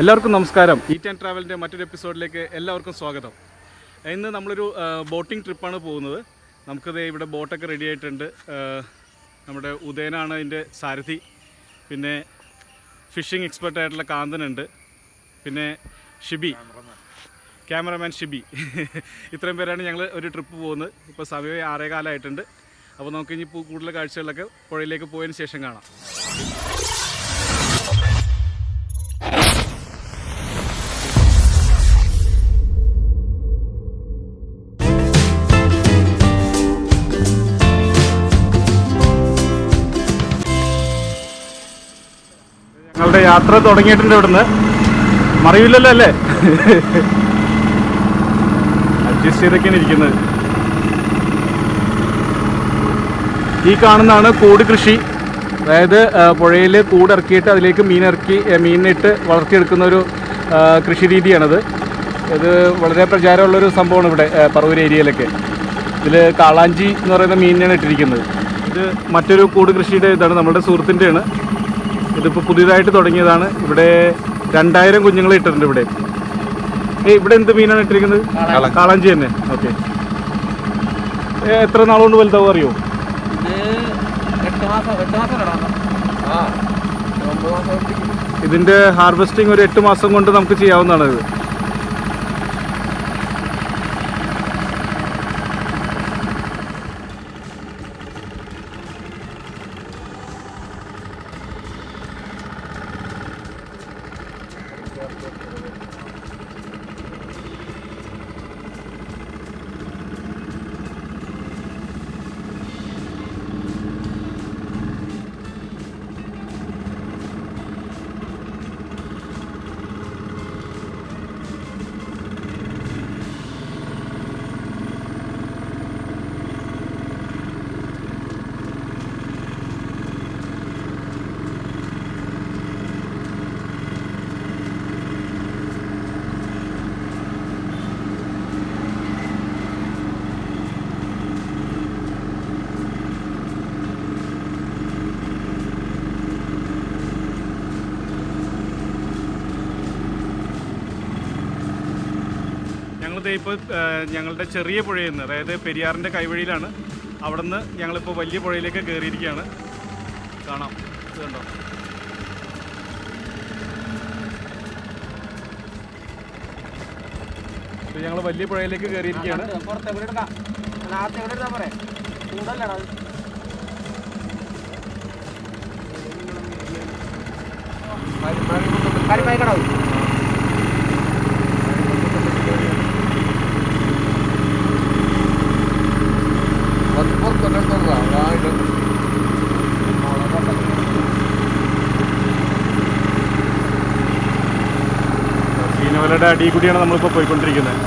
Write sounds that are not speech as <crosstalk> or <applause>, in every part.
എല്ലാവർക്കും നമസ്കാരം. Eat and ട്രാവലിന്റെ മറ്റൊരു എപ്പിസോഡിലേക്ക് എല്ലാവർക്കും സ്വാഗതം. ഇന്ന് നമ്മളൊരു ബോട്ടിംഗ് ട്രിപ്പാണ് പോകുന്നത്. നമുക്കത് ഇവിടെ ബോട്ടൊക്കെ റെഡി ആയിട്ടുണ്ട്. നമ്മുടെ ഉദയനാണ് അതിന്റെ സാരഥി. പിന്നെ ഫിഷിംഗ് എക്സ്പെർട്ട് ആയിട്ടുള്ള കാന്തനുണ്ട് പിന്നെ ഷിബി. ക്യാമറമാൻ ഷിബി. <laughs> ഇത്രയും പേരാണ് ഞങ്ങൾ ഒരു ട്രിപ്പ് പോകുന്നത്. ഇപ്പോൾ സമയം ആറേകാലമായിട്ടുണ്ട് അപ്പോൾ നമുക്ക് ഇനി കൂടുതൽ കാഴ്ചകളൊക്കെ പുഴയിലേക്ക് പോയതിന് ശേഷം കാണാം. ഞങ്ങളുടെ യാത്ര തുടങ്ങിയിട്ടുണ്ട് ഇവിടുന്ന്. മറിയില്ലല്ലോ അല്ലേ? അഡ്ജസ്റ്റ് ചെയ്തൊക്കെയാണ് ഇരിക്കുന്നത്. ഈ കാണുന്നതാണ് കൂട് കൃഷി. അതായത് പുഴയിൽ കൂടിറക്കിയിട്ട് അതിലേക്ക് മീനിറക്കി മീനിട്ട് വളർത്തിയെടുക്കുന്ന ഒരു കൃഷി രീതിയാണത്. ഇത് വളരെ പ്രചാരമുള്ളൊരു സംഭവമാണ് ഇവിടെ പറവൂർ ഏരിയയിലൊക്കെ. ഇതിൽ കാളാഞ്ചി എന്ന് പറയുന്ന മീനിനാണ് ഇട്ടിരിക്കുന്നത്. ഇത് മറ്റൊരു കൂട് കൃഷിയുടെ ഇതാണ് നമ്മുടെ സുഹൃത്തിന്റെയാണ്. ഇതിപ്പോൾ പുതിയതായിട്ട് തുടങ്ങിയതാണ്. ഇവിടെ രണ്ടായിരം കുഞ്ഞുങ്ങൾ ഇട്ടിട്ടുണ്ട് ഇവിടെ. ഏ ഇവിടെ എന്ത് മീനാണ് ഇട്ടിരിക്കുന്നത്? കാളാഞ്ചി. തന്നെ. ഓക്കെ. എത്ര നാളുകൊണ്ട് വലുതാവും അറിയോ? ഇത് എട്ട് മാസം എട്ട് മാസം ഇടണം ആ ഒമ്പത് മാസം ഇതിന്റെ ഹാർവെസ്റ്റിംഗ് ഒരു എട്ട് മാസം കൊണ്ട് നമുക്ക് ചെയ്യാവുന്നതാണ് ഇത്. ഞങ്ങളിത് ഇപ്പോൾ ഞങ്ങളുടെ ചെറിയ പുഴയിൽ നിന്ന് അതായത് പെരിയാറിന്റെ കൈവഴിയിലാണ്. അവിടെ നിന്ന് ഞങ്ങളിപ്പോൾ വലിയ പുഴയിലേക്ക് കയറിയിരിക്കുകയാണ്. കാണാം. ഇത് കണ്ടോ? ഞങ്ങൾ വലിയ പുഴയിലേക്ക് കയറിയിരിക്കുകയാണ്. പുറത്ത് ചീനവലയുടെ അടിയിൽ കൂടിയാണ് നമ്മളിപ്പോൾ പോയിക്കൊണ്ടിരിക്കുന്നത്.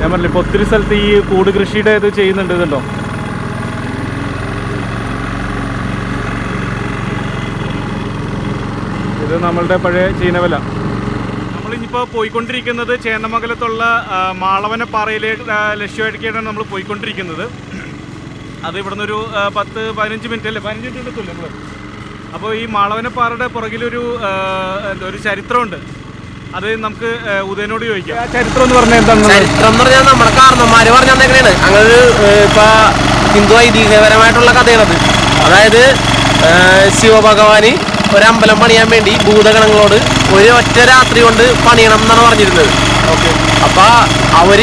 ഞാൻ പറഞ്ഞില്ല ഇപ്പോൾ ഒത്തിരി സ്ഥലത്ത് ഈ കൂട് കൃഷിയുടെ ഇത് ചെയ്യുന്നുണ്ട് ഇതുണ്ടോ? നമ്മളുടെ പഴയ ചീനവല. നമ്മളിനിപ്പോൾ പോയിക്കൊണ്ടിരിക്കുന്നത് ചേന്നമംഗലത്തുള്ള മാളവന മാളവനപ്പാറയിലേക്ക് ലക്ഷ്യമായിട്ടൊക്കെയാണ് നമ്മൾ പോയിക്കൊണ്ടിരിക്കുന്നത്. അത് ഇവിടുന്ന് ഒരു പത്ത് പതിനഞ്ച് മിനിറ്റ് അല്ലേ? പതിനഞ്ച് മിനിറ്റ് എടുത്തില്ലേ നമ്മൾ അപ്പോൾ ഈ മാളവനപ്പാറയുടെ പുറകിലൊരു ഒരു ചരിത്രമുണ്ട്. അത് നമുക്ക് ഉദയനോട് ചോദിക്കാം. ചരിത്രം എന്ന് പറഞ്ഞാൽ എന്താണ് ചരിത്രം എന്ന് പറഞ്ഞാൽ നമ്മുടെ കാരണന്മാര് പറഞ്ഞാൽ എങ്ങനെയാണ്? അങ്ങനെ ഇപ്പൊ ഹിന്ദു ഐതിഹ്യപരമായിട്ടുള്ള കഥയാണത്. അതായത് ശിവഭഗവാന് ഒരമ്പലം പണിയാൻ വേണ്ടി ഭൂതഗണങ്ങളോട് ഒരു ഒറ്റ രാത്രി കൊണ്ട് പണിയണം എന്നാണ് പറഞ്ഞിരുന്നത്. ഓക്കെ. അപ്പൊ അവർ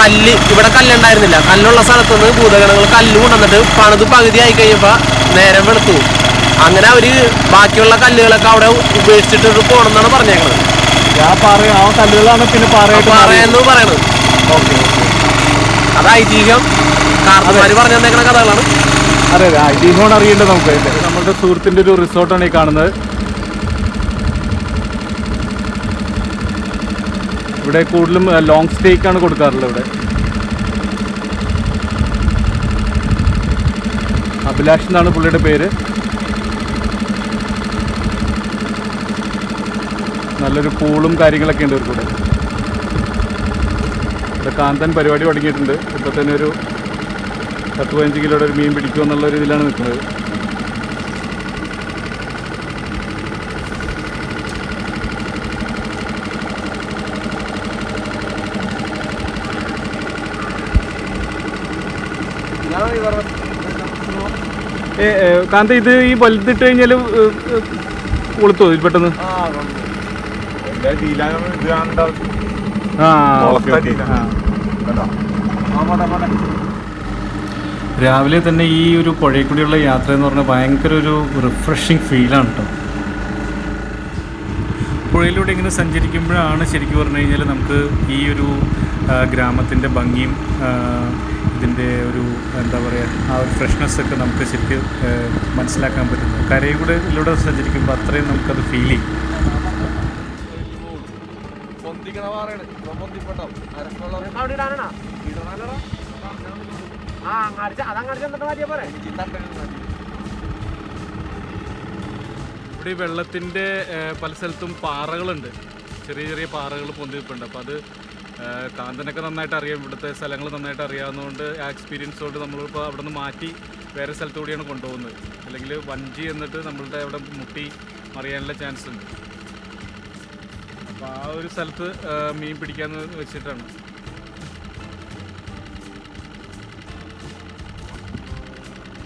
കല്ല് ഇവിടെ കല്ലുണ്ടായിരുന്നില്ല. കല്ലുള്ള സ്ഥലത്ത് നിന്ന് ഭൂതഗണങ്ങൾ കല്ല് കൊണ്ടുവന്നിട്ട് പണിത് പകുതി ആയി കഴിയുമ്പോ നേരം വെളുത്തു. അങ്ങനെ അവർ ബാക്കിയുള്ള കല്ലുകളൊക്കെ അവിടെ ഉപേക്ഷിച്ചിട്ട് പോകണം എന്നാണ് പറഞ്ഞേക്കുന്നത് പിന്നെ പറയുന്നു പറയണത്. അത് ഐതിഹ്യം. കാർത്തമാര് പറഞ്ഞു തന്നേക്കുന്ന കഥകളാണ്. അതെ അതെ. ഐതിഹ്യമാണ് അറിയേണ്ടത് നമുക്ക്. നമ്മുടെ സുഹൃത്തിന്റെ ഒരു റിസോർട്ടാണ് ഈ കാണുന്നത്. ഇവിടെ കൂടുതലും ലോങ് സ്റ്റേക്കാണ് കൊടുക്കാറുള്ളത് ഇവിടെ. അഭിലാഷ് എന്നാണ് പുള്ളിയുടെ പേര്. നല്ലൊരു പൂളും കാര്യങ്ങളൊക്കെ ഉണ്ട് ഇവർക്കൂടെ ഇവിടെ. കാന്തൻ പരിപാടി തുടങ്ങിയിട്ടുണ്ട്. ഇപ്പോൾ തന്നെ ഒരു പത്ത് പതിനഞ്ച് കിലോയുടെ ഒരു മീൻ പിടിക്കുമെന്നുള്ള ഒരു ഇതിലാണ് നിൽക്കുന്നത്. കാന്ത ഇത് ഈ വലുതിട്ട് കഴിഞ്ഞാൽ കൊളുത്തോ പെട്ടെന്ന്? രാവിലെ തന്നെ ഈ ഒരു പുഴയിൽ കൂടിയുള്ള യാത്ര എന്ന് പറഞ്ഞാൽ ഭയങ്കര ഒരു റിഫ്രഷിങ് ഫീലാണ് കേട്ടോ പുഴയിലൂടെ ഇങ്ങനെ സഞ്ചരിക്കുമ്പോഴാണ് ശരിക്കും പറഞ്ഞു കഴിഞ്ഞാൽ നമുക്ക് ഈ ഒരു ഗ്രാമത്തിന്റെ ഭംഗിയും ഇതിന്റെ ഒരു എന്താ പറയുക ആ ഒരു ഫ്രഷ്നെസ് ഒക്കെ നമുക്ക് ശരിക്കും മനസ്സിലാക്കാൻ പറ്റുന്നു കരയും കൂടെ ഇതിലൂടെ സഞ്ചരിക്കുമ്പോൾ അത്രയും നമുക്കത് ഫീൽ ചെയ്യും. ഇവിടെ ഈ വെള്ളത്തിന്റെ പല സ്ഥലത്തും പാറകളുണ്ട്. ചെറിയ ചെറിയ പാറകൾ പൊന്തിപ്പുണ്ട് അപ്പോൾ അത് കാന്തനൊക്കെ നന്നായിട്ട് അറിയാം. ഇവിടുത്തെ സ്ഥലങ്ങൾ നന്നായിട്ട് അറിയാവുന്നതുകൊണ്ട് ആ എക്സ്പീരിയൻസ് കൊണ്ട് നമ്മളിപ്പോൾ അവിടെ നിന്ന് മാറ്റി വേറെ സ്ഥലത്തു കൂടിയാണ് കൊണ്ടുപോകുന്നത്. അല്ലെങ്കിൽ വഞ്ചി എന്നിട്ട് നമ്മളുടെ അവിടെ മുട്ടി മറിയാനുള്ള ചാൻസ് ഉണ്ട്. അപ്പോൾ ആ ഒരു സ്ഥലത്ത് മീൻ പിടിക്കാന്ന് വെച്ചിട്ടാണ്.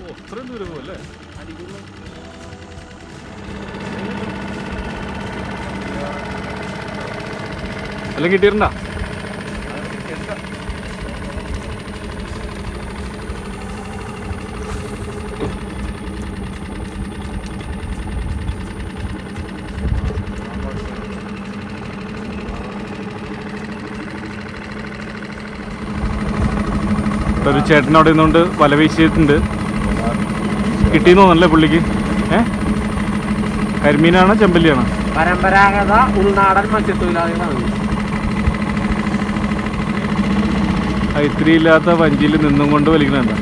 ഓ അത്രയും ദൂരം അല്ലേ എല്ലാം കിട്ടിയിട്ടുണ്ടോ? ചേട്ടൻ അവിടെ നിന്നുകൊണ്ട് വല വീശിയിട്ടുണ്ട്. കിട്ടിയെന്ന് തോന്നല്ലേ പുള്ളിക്ക്? ഏ? കരിമീനാണോ ചെമ്പല്ലിയാണോ? പരമ്പരാഗത ഉൾനാടൻ മത്സ്യത്തൊഴിലാളികളാണ്. ഇത്രയില്ലാത്ത ഇത്തിരി ഇല്ലാത്ത വഞ്ചിയിൽ നിന്നും കൊണ്ട് വലിക്കണണ്ട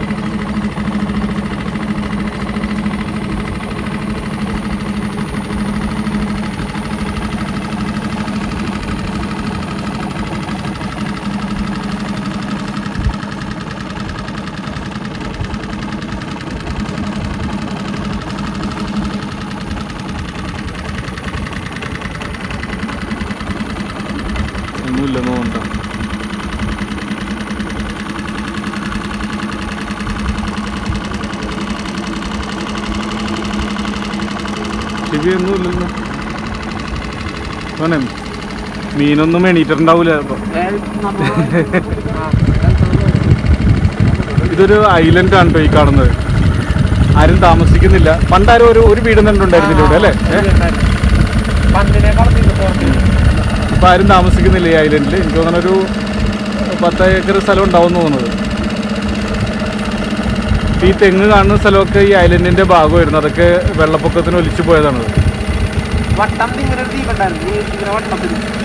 ശരിയൊന്നുമില്ലല്ലോ വേണേ മീനൊന്നും എണീറ്റിട്ടുണ്ടാവൂല ഇപ്പൊ. <laughs> ഇതൊരു ഐലൻഡ് ആണ് കേട്ടോ ഈ കാണുന്നത്. ആരും താമസിക്കുന്നില്ല. പണ്ടാരും ഒരു ഒരു വീട് തന്നെ ഉണ്ടായിരുന്നില്ല ഇവിടെ അല്ലേ ഇപ്പൊ ആരും താമസിക്കുന്നില്ല ഈ ഐലൻഡിൽ എനിക്ക് അങ്ങനെ ഒരു പത്ത് ഏക്കർ സ്ഥലം ഉണ്ടാവും തോന്നുന്നത് ഈ തെങ്ങ് കാണുന്ന സ്ഥലമൊക്കെ ഈ ഐലൻഡിന്റെ ഭാഗമായിരുന്നു. അതൊക്കെ വെള്ളപ്പൊക്കത്തിന് ഒലിച്ചു പോയതാണ്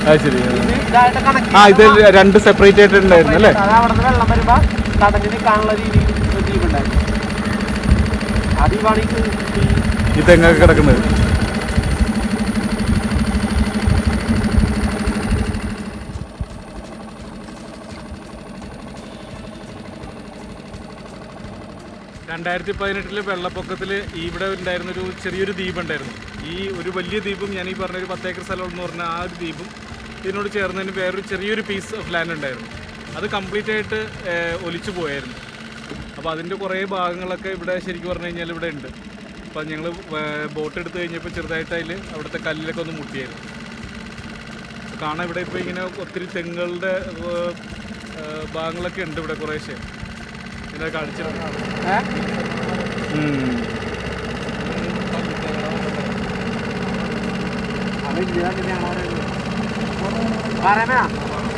അത് ശരി. ആ. ഇത് രണ്ട് സെപ്പറേറ്റ് ആയിട്ട് ഉണ്ടായിരുന്നു അല്ലേ? ഈ തെങ്ങൊക്കെ നിന്ന് വെള്ളം വരുമ്പോ കടലിൽ നിൽക്കാനുള്ള രീതിയിൽ ഒരു ദ്വീപ് ഉണ്ടായിരുന്നു ആ ദ്വീപാണ് ഈ ഈ ഈ തെങ്ങൊക്കെ കിടക്കുന്നത് രണ്ടായിരത്തി പതിനെട്ടിൽ വെള്ളപ്പൊക്കത്തിൽ ഇവിടെ ഉണ്ടായിരുന്നൊരു ചെറിയൊരു ദ്വീപ് ഉണ്ടായിരുന്നു ഈ ഒരു വലിയ ദ്വീപും ഞാൻ ഈ പറഞ്ഞ ഒരു പത്തേക്കർ സ്ഥലം എന്ന് പറഞ്ഞ ആ ഒരു ദ്വീപും ഇതിനോട് ചേർന്നതിന് വേറൊരു ചെറിയൊരു പീസ് ഓഫ് ലാൻഡ് ഉണ്ടായിരുന്നു. അത് കംപ്ലീറ്റ് ആയിട്ട് ഒലിച്ചു പോയായിരുന്നു. അപ്പോൾ അതിന്റെ കുറേ ഭാഗങ്ങളൊക്കെ ഇവിടെ ശരിക്കും പറഞ്ഞു കഴിഞ്ഞാൽ ഇവിടെ ഉണ്ട്. അപ്പം ഞങ്ങൾ ബോട്ട് എടുത്തു കഴിഞ്ഞപ്പോൾ ചെറുതായിട്ട് അതിൽ അവിടുത്തെ കല്ലിലൊക്കെ ഒന്ന് മുട്ടിയായിരുന്നു. കാണാം ഇവിടെ ഇപ്പോൾ ഇങ്ങനെ ഒത്തിരി തെങ്ങുകളുടെ ഭാഗങ്ങളൊക്കെ ഉണ്ട് ഇവിടെ കുറേശ്ശെ.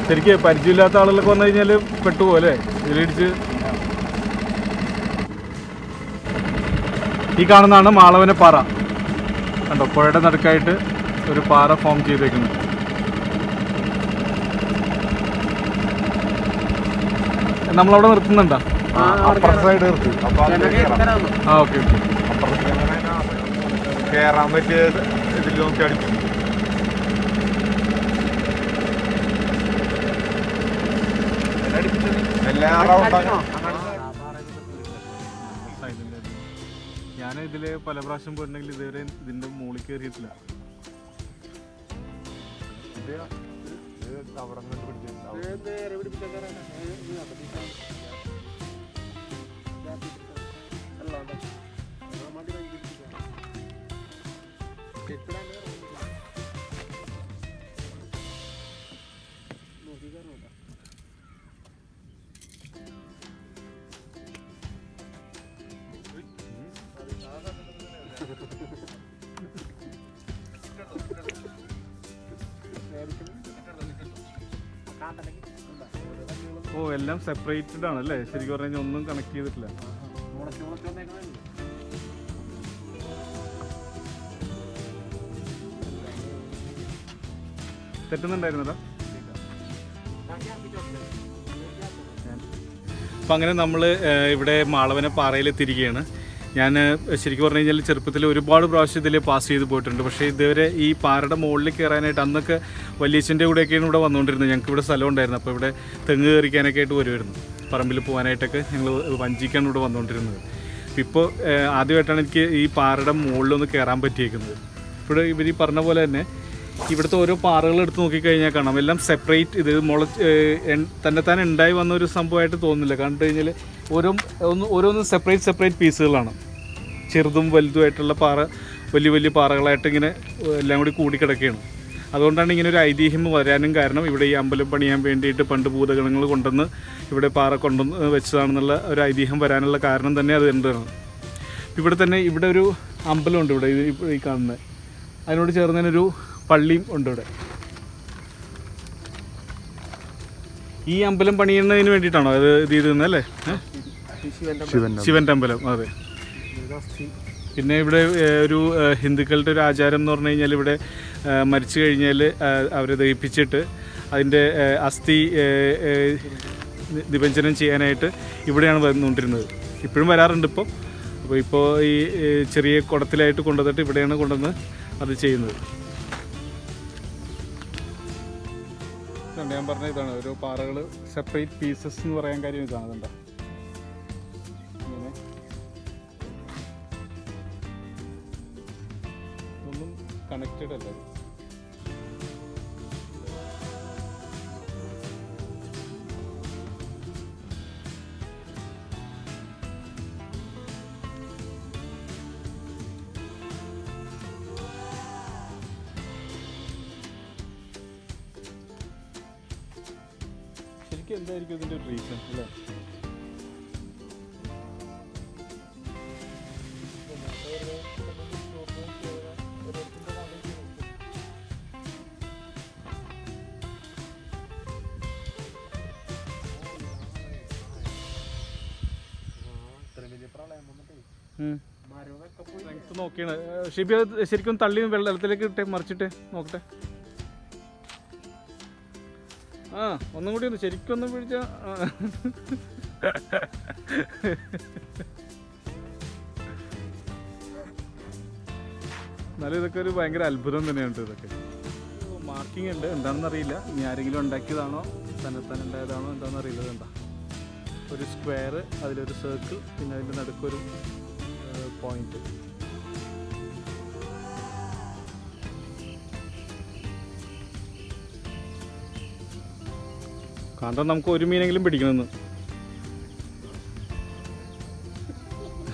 ശരിക്ക് പരിചയമില്ലാത്ത ആളുകളൊക്കെ വന്നു കഴിഞ്ഞാൽ പെട്ടുപോലേ വിലയിടിച്ച് ഇതിലിടിച്ച്. ഈ കാണുന്നതാണ് മാളവന പാറ. കണ്ടോ പുഴയുടെ നടുക്കായിട്ട് ഒരു പാറ ഫോം ചെയ്തേക്കുന്നത്. നമ്മളവിടെ നിർത്തുന്നുണ്ടോ? ഞാൻ ഇതിൽ പല പ്രാവശ്യം പോയിട്ടുണ്ടെങ്കിൽ ഇതുവരെ ഇതിന്റെ മുകളിൽ കയറിയിട്ടില്ല അവിടെ പിടിച്ചു ഓ എല്ലാം സെപ്പറേറ്റഡ് ആണ് അല്ലേ? ശരിക്കും പറഞ്ഞു കഴിഞ്ഞാൽ ഒന്നും കണക്ട് ചെയ്തിട്ടില്ല. തെറ്റുന്നുണ്ടായിരുന്നല്ലോ? അപ്പം അങ്ങനെ നമ്മൾ ഇവിടെ മാളവന പാറയിലെത്തിയിരിക്കുകയാണ്. ഞാൻ ശരിക്കും പറഞ്ഞു കഴിഞ്ഞാൽ ചെറുപ്പത്തിൽ ഒരുപാട് പ്രാവശ്യം ഇതിൽ പാസ് ചെയ്ത് പോയിട്ടുണ്ട്. പക്ഷേ ഇതുവരെ ഈ പാറയുടെ മുകളിൽ കയറാനായിട്ട് അന്നൊക്കെ വലിയച്ഛന്റെ കൂടെയൊക്കെയാണ് ഇവിടെ വന്നുകൊണ്ടിരുന്നത്. ഞങ്ങൾക്ക് ഇവിടെ സ്ഥലം ഉണ്ടായിരുന്നു. അപ്പോൾ ഇവിടെ തെങ്ങ് കയറിക്കാനൊക്കെ ആയിട്ട് വരുമായിരുന്നു പറമ്പിൽ പോകാനായിട്ടൊക്കെ ഞങ്ങൾ വഞ്ചിക്കാണ് ഇവിടെ വന്നുകൊണ്ടിരുന്നത്. ഇപ്പോൾ ആദ്യമായിട്ടാണ് എനിക്ക് ഈ പാറയുടെ മുകളിലൊന്ന് കയറാൻ പറ്റിയേക്കുന്നത്. ഇവിടെ ഇവർ ഈ പറഞ്ഞ പോലെ തന്നെ ഇവിടുത്തെ ഓരോ പാറകൾ എടുത്ത് നോക്കിക്കഴിഞ്ഞാൽ കാണാം. എല്ലാം സെപ്പറേറ്റ് ഇത് മുള തന്നെ ഉണ്ടായി വന്ന ഒരു സംഭവമായിട്ട് തോന്നുന്നില്ല. കണ്ടു കഴിഞ്ഞാൽ ഓരോ ഒന്ന് ഓരോന്നും സെപ്പറേറ്റ് സെപ്പറേറ്റ് പീസുകളാണ്. ചെറുതും വലുതുമായിട്ടുള്ള പാറ വലിയ വലിയ പാറകളായിട്ട് ഇങ്ങനെ എല്ലാം കൂടി കൂടിക്കിടക്കുകയാണ്. അതുകൊണ്ടാണ് ഇങ്ങനെ ഒരു ഐതിഹ്യം വരാനും കാരണം ഇവിടെ ഈ അമ്പലം പണിയാൻ വേണ്ടിയിട്ട് പണ്ട് ഭൂതഗണങ്ങൾ കൊണ്ടുവന്ന് ഇവിടെ പാറ കൊണ്ടുവന്ന് വെച്ചതാണെന്നുള്ള ഒരു ഐതിഹ്യം വരാനുള്ള കാരണം തന്നെ അത് എന്താണ്. ഇവിടെ തന്നെ ഇവിടെ ഒരു അമ്പലമുണ്ട് ഇവിടെ ഈ കാണുന്നത് അതിനോട് ചേർന്ന് തന്നെ ഒരു പള്ളിയും ഉണ്ട് ഇവിടെ. ഈ അമ്പലം പണിയുന്നതിന് വേണ്ടിയിട്ടാണോ അത് ഇത് ഏ? ശിവന്റെ അമ്പലം അതെ. പിന്നെ ഇവിടെ ഒരു ഹിന്ദുക്കളുടെ ഒരു ആചാരം എന്ന് പറഞ്ഞു കഴിഞ്ഞാൽ ഇവിടെ മരിച്ചു കഴിഞ്ഞാൽ അവരെ ദഹിപ്പിച്ചിട്ട് അതിന്റെ അസ്ഥി ഏഹ്, ഏഹ്, നി- നിമജ്ജനം ചെയ്യാനായിട്ട് ഇവിടെയാണ് വന്നുകൊണ്ടിരുന്നത്. ഇപ്പോഴും വരാറുണ്ട് ഇപ്പോൾ അപ്പോൾ ഇപ്പോൾ ഈ ചെറിയ കുടത്തിലായിട്ട് കൊണ്ടുവന്നിട്ട് ഇവിടെയാണ് കൊണ്ടുവന്ന് അത് ചെയ്യുന്നത്. ഇതുണ്ട് ഞാൻ പറഞ്ഞ ഇതാണ്. ഒരു പാറകൾ സെപ്പറേറ്റ് പീസസ് എന്ന് പറയാൻ കാര്യം ഇതാണ് അതുണ്ട് കണക്റ്റഡ് അല്ല എന്തായിരിക്കും ഇതിന്റെ ഒരു റീസൺ അല്ലേ? നോക്കിയാണ്. ഷിബി ശരിക്കും തള്ളി വെള്ളത്തിലേക്ക് ഇട്ടേ മറിച്ചിട്ട് നോക്കട്ടെ? ആ ഒന്നും കൂടി ഒന്ന് ശരിക്കും ഒന്ന് പിടിച്ച എന്നാലും ഇതൊക്കെ ഒരു ഭയങ്കര അത്ഭുതം തന്നെയാണ് ഇതൊക്കെ. മാർക്കിംഗ് ഉണ്ട്. എന്താണെന്ന് അറിയില്ല. ഇനി ആരെങ്കിലും ഉണ്ടാക്കിയതാണോ? തന്നെത്താൻ ഉണ്ടായതാണോ? എന്താണെന്ന് അറിയില്ല. എന്താ ഒരു സ്ക്വയർ അതിലൊരു സർക്കിൾ പിന്നെ അതിന്റെ നടുക്കൊരു പോയിന്റ് കാന്തം നമുക്ക് ഒരു മീനെങ്കിലും പിടിക്കണമെന്ന്.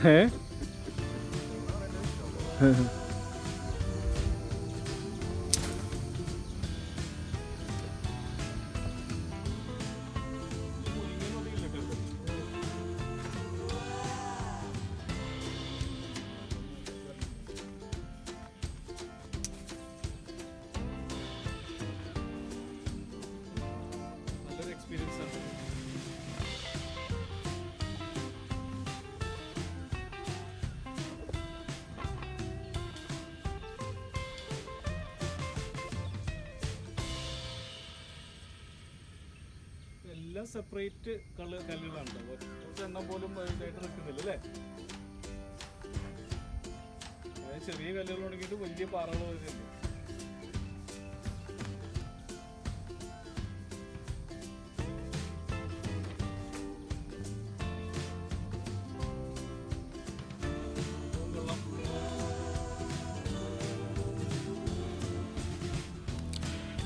ഏ? എല്ലാം സെപ്പറേറ്റ് കൾ കല്ലുകളാണ് എണ്ണം പോലും ഇതായിട്ട് നിൽക്കുന്നില്ല അല്ലേ? ചെറിയ കല്ലുകൾ ഉണ്ടെങ്കിൽ വലിയ പാറകൾ വരുന്നുണ്ട്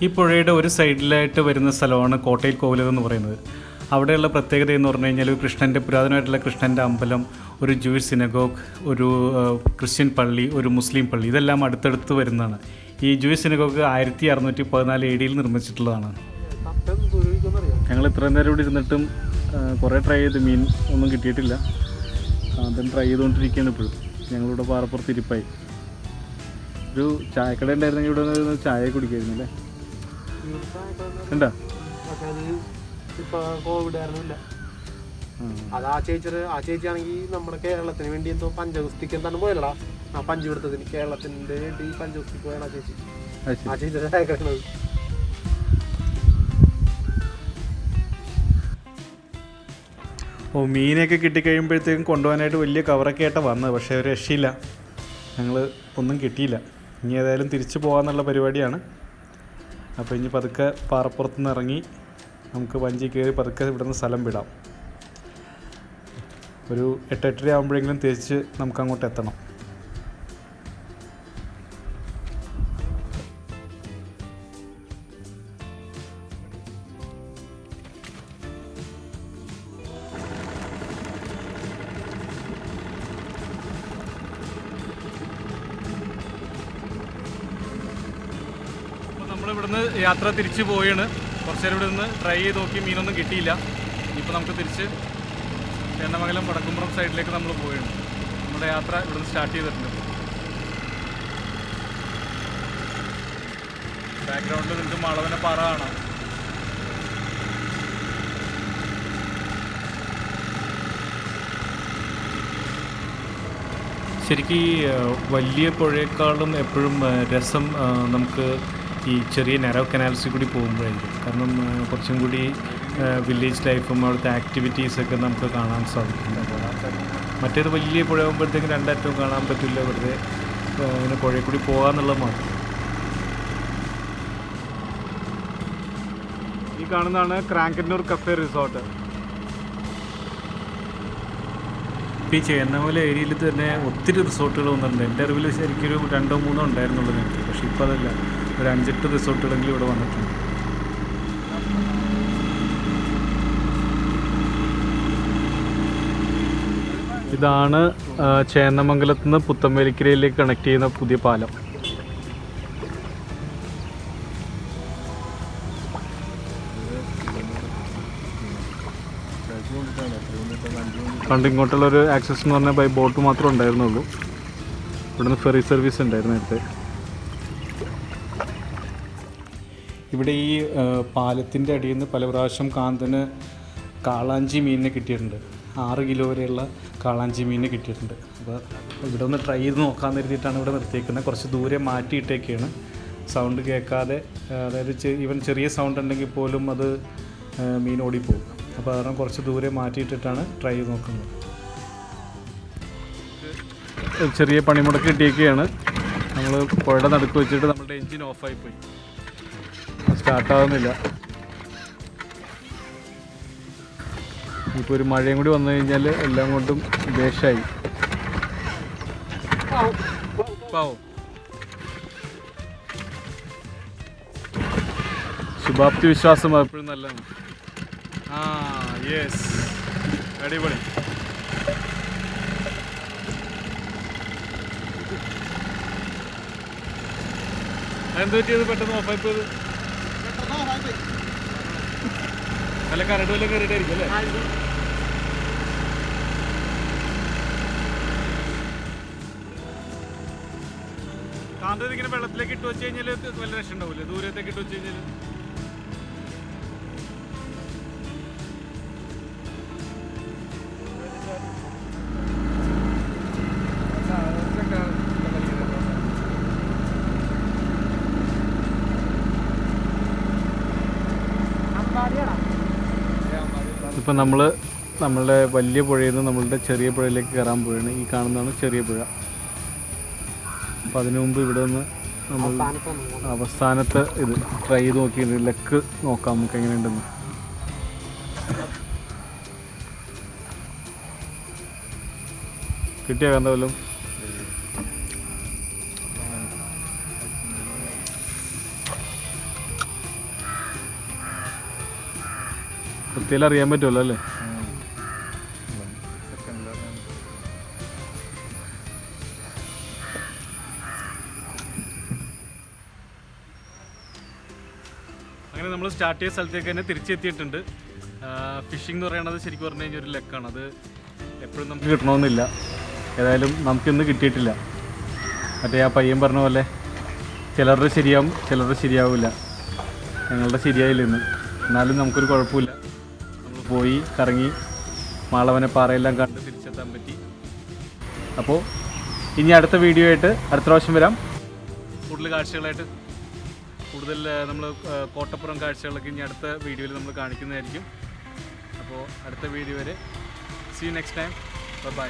ഈ പുഴയുടെ ഒരു സൈഡിലായിട്ട് വരുന്ന സ്ഥലമാണ് കോട്ടയിൽ കോവിലത് എന്ന് പറയുന്നത്. അവിടെയുള്ള പ്രത്യേകത എന്ന് പറഞ്ഞു കഴിഞ്ഞാൽ ഒരു കൃഷ്ണന്റെ പുരാതനമായിട്ടുള്ള കൃഷ്ണന്റെ അമ്പലം ഒരു ജൂയിഷ് സിനഗോഗ് ഒരു ക്രിസ്ത്യൻ പള്ളി ഒരു മുസ്ലിം പള്ളി ഇതെല്ലാം അടുത്തടുത്ത് വരുന്നതാണ്. ഈ ജൂയിഷ് സിനഗോഗ് ആയിരത്തി അറുന്നൂറ്റി പതിനാല് എ ഡിയിൽ നിർമ്മിച്ചിട്ടുള്ളതാണ്. ഞങ്ങൾ ഇത്രയും നേരം ഇവിടെ ഇരുന്നിട്ടും കുറേ ട്രൈ ചെയ്ത് മീൻ ഒന്നും കിട്ടിയിട്ടില്ല. അതും ട്രൈ ചെയ്തുകൊണ്ടിരിക്കുകയാണ് ഇപ്പോഴും. ഞങ്ങളിവിടെ പാറപ്പുറത്ത് ഇരിപ്പായി. ഒരു ചായക്കട ഉണ്ടായിരുന്നെങ്കിൽ ഇവിടെ നിന്ന് ചായ കുടിക്കായിരുന്നു പക്ഷെ അത് ഇപ്പൊ കോവിഡ് കാരണമില്ല അത് ആ ചേച്ചി ആ ചേച്ചിയാണെങ്കിൽ നമ്മുടെ കേരളത്തിന് വേണ്ടി എന്തോ പഞ്ചഗുസ്തിക്ക് എന്താണ് പോയല്ലടാ? ആ പഞ്ചുപിടുത്തത്തിന് കേരളത്തിന്റെ വേണ്ടി പഞ്ചഗുസ്തിക്ക് പോയാണ് ആ ചേച്ചി. ആ ചേച്ചിയുടെ ചായ കിടക്കുന്നത് ഓ മീനൊക്കെ കിട്ടിക്കഴിയുമ്പോഴത്തേക്കും കൊണ്ടുപോകാനായിട്ട് വലിയ കവറൊക്കെ ആയിട്ടാണ് വന്നത്. പക്ഷേ ഒരു രക്ഷയില്ല. ഞങ്ങൾ ഒന്നും കിട്ടിയില്ല. ഇനി ഏതായാലും തിരിച്ചു പോകാമെന്നുള്ള പരിപാടിയാണ്. അപ്പോൾ ഇനി പതുക്കെ പാറപ്പുറത്ത് നിന്ന് ഇറങ്ങി നമുക്ക് വഞ്ചി കയറി പതുക്കെ ഇവിടുന്ന് സ്ഥലം വിടാം. ഒരു എട്ടെട്ടര ആകുമ്പോഴെങ്കിലും തിരിച്ച് നമുക്ക് അങ്ങോട്ട് എത്തണം. ഇവിടുന്ന് യാത്ര തിരിച്ചു പോവുകയാണ് കുറച്ച് നേരം ഇവിടെ നിന്ന് ട്രൈ ചെയ്ത് നോക്കി മീനൊന്നും കിട്ടിയില്ല. ഇപ്പോൾ നമുക്ക് തിരിച്ച് എണ്ണമംഗലം വടക്കുംപുറം സൈഡിലേക്ക് നമ്മൾ പോവുകയാണ് നമ്മുടെ യാത്ര ഇവിടുന്ന് സ്റ്റാർട്ട് ചെയ്തിട്ടുണ്ട്. ബാക്ക്ഗ്രൗണ്ടിൽ നിങ്ങൾക്ക് മാളവന പാറ കാണാം. ശരിക്കും ഈ വലിയ പുഴയേക്കാളും എപ്പോഴും രസം നമുക്ക് ഈ ചെറിയ നെറോ കനാൽസിൽ കൂടി പോകുമ്പോഴായിരിക്കും. കാരണം കുറച്ചും കൂടി വില്ലേജ് ലൈഫും അവിടുത്തെ ആക്ടിവിറ്റീസൊക്കെ നമുക്ക് കാണാൻ സാധിക്കും മറ്റേത് വലിയ പുഴ ആകുമ്പോഴത്തേക്കും രണ്ടറ്റവും കാണാൻ പറ്റില്ല വെറുതെ. അങ്ങനെ പുഴയിൽ കൂടി പോകാമെന്നുള്ളത് മാത്രം. ഈ കാണുന്നതാണ് ക്രാങ്കന്നൂർ കഫേ റിസോർട്ട്. ഈ ചേന്നമല ഏരിയയിൽ തന്നെ ഒത്തിരി റിസോർട്ടുകൾ വന്നിട്ടുണ്ട്. എന്റെ അറിവിൽ ശരിക്കും ഒരു രണ്ടോ മൂന്നോ ഉണ്ടായിരുന്നുള്ളൂ ഞങ്ങൾക്ക്. പക്ഷേ ഇപ്പോൾ അതല്ല. ഒരു അഞ്ചെട്ട് റിസോർട്ടുകളെങ്കിലും ഇവിടെ വന്നിട്ടുണ്ട്. ഇതാണ് ചേന്നമംഗലത്ത് നിന്ന് പുത്തമ്പേലിക്കരയിലേക്ക് കണക്ട് ചെയ്യുന്ന പുതിയ പാലം. പണ്ട് ആക്സസ് എന്ന് പറഞ്ഞാൽ ബൈ ബോട്ട് മാത്രമേ ഉണ്ടായിരുന്നുള്ളൂ. ഇവിടുന്ന് ഫെറി സർവീസ് ഉണ്ടായിരുന്നു നേരത്തെ. ഇവിടെ ഈ പാലത്തിന്റെ അടിയിൽ നിന്ന് പല പ്രാവശ്യം കാന്തന് കാളാഞ്ചി മീനിനെ കിട്ടിയിട്ടുണ്ട്. ആറ് കിലോ വരെയുള്ള കാളാഞ്ചി മീനിനെ കിട്ടിയിട്ടുണ്ട്. അപ്പോൾ ഇവിടെ ഒന്ന് ട്രൈ ചെയ്ത് നോക്കാൻ കരുതിയിട്ടാണ് ഇവിടെ നിർത്തിയേക്കുന്നത്. കുറച്ച് ദൂരെ മാറ്റിയിട്ടേക്കാണ് സൗണ്ട് കേൾക്കാതെ അതായത് ഈവൻ ചെറിയ സൗണ്ട് ഉണ്ടെങ്കിൽ പോലും അത് മീൻ ഓടിപ്പോകും. അപ്പോൾ കാരണം കുറച്ച് ദൂരെ മാറ്റിയിട്ടിട്ടാണ് ട്രൈ ചെയ്ത് നോക്കുന്നത്. ചെറിയ പണിമുടക്ക് കിട്ടിയൊക്കെയാണ് നമ്മൾ പുഴയുടെ നടുക്ക് വെച്ചിട്ട് നമ്മുടെ എൻജിൻ ഓഫായി പോയി. സ്റ്റാർട്ടാവുന്നില്ല. ഇപ്പോൾ ഒരു മഴയും കൂടി വന്നു കഴിഞ്ഞാൽ എല്ലാം കൊണ്ടും ദേശായി ശുഭാപ്തി വിശ്വാസം എപ്പോഴും നല്ലതാണ്. ആ യെസ് അടിപൊളി. എന്ത് പറ്റിയത്? പെട്ടെന്ന് ഓഫായി പോയത്? നല്ല കരട് വല്ലതും കയറിയിട്ടായിരിക്കും അല്ലേ? കാന്തത് ഇങ്ങനെ വെള്ളത്തിലേക്ക് ഇട്ട് വെച്ച് കഴിഞ്ഞാൽ വല്ല രക്ഷ ഉണ്ടാവില്ലേ ദൂരത്തേക്ക് ഇട്ട് വെച്ച് കഴിഞ്ഞാൽ ഇപ്പം നമ്മൾ നമ്മളുടെ വലിയ പുഴയിൽ നിന്ന് നമ്മളുടെ ചെറിയ പുഴയിലേക്ക് കയറാൻ പോവുകയാണ്. ഈ കാണുന്നതാണ് ചെറിയ പുഴ. അപ്പം അതിനു മുമ്പ് ഇവിടെ നിന്ന് നമ്മൾ അവസാനത്തെ ഇത് ട്രൈ ചെയ്ത് നോക്കിയിട്ട് ലക്ക് നോക്കാം നമുക്ക് എങ്ങനെയുണ്ടെന്ന്. കിട്ടിയ കാന്തവല്ലോ എത്തിയാലും അറിയാൻ പറ്റുമല്ലോ അല്ലേ? അങ്ങനെ നമ്മൾ സ്റ്റാർട്ട് ചെയ്ത സ്ഥലത്തേക്ക് തന്നെ തിരിച്ചെത്തിയിട്ടുണ്ട്. ഫിഷിംഗ് എന്ന് പറയുന്നത് ശരിക്കും പറഞ്ഞു കഴിഞ്ഞാൽ ഒരു ലക്കാണ്. അത് എപ്പോഴും നമുക്ക് കിട്ടണമെന്നില്ല. ഏതായാലും നമുക്കിന്ന് കിട്ടിയിട്ടില്ല. മറ്റേ ആ പയ്യൻ പറഞ്ഞ പോലെ ചിലരുടെ ശരിയാവും ചിലരുടെ ശരിയാവില്ല. ഞങ്ങളുടെ ശരിയായില്ല ഇന്ന്. എന്നാലും നമുക്കൊരു കുഴപ്പമില്ല. പോയി കറങ്ങി മാളവനെ പാറയെല്ലാം കണ്ട് തിരിച്ചെത്താൻ പറ്റി. അപ്പോൾ ഇനി അടുത്ത വീഡിയോ ആയിട്ട് അടുത്ത പ്രാവശ്യം വരാം. കൂടുതൽ കാഴ്ചകളായിട്ട് കൂടുതൽ നമ്മൾ കോട്ടപ്പുറം കാഴ്ചകളൊക്കെ ഇനി അടുത്ത വീഡിയോയിൽ നമ്മൾ കാണിക്കുന്നതായിരിക്കും. അപ്പോൾ അടുത്ത വീഡിയോ വരെ. C next time by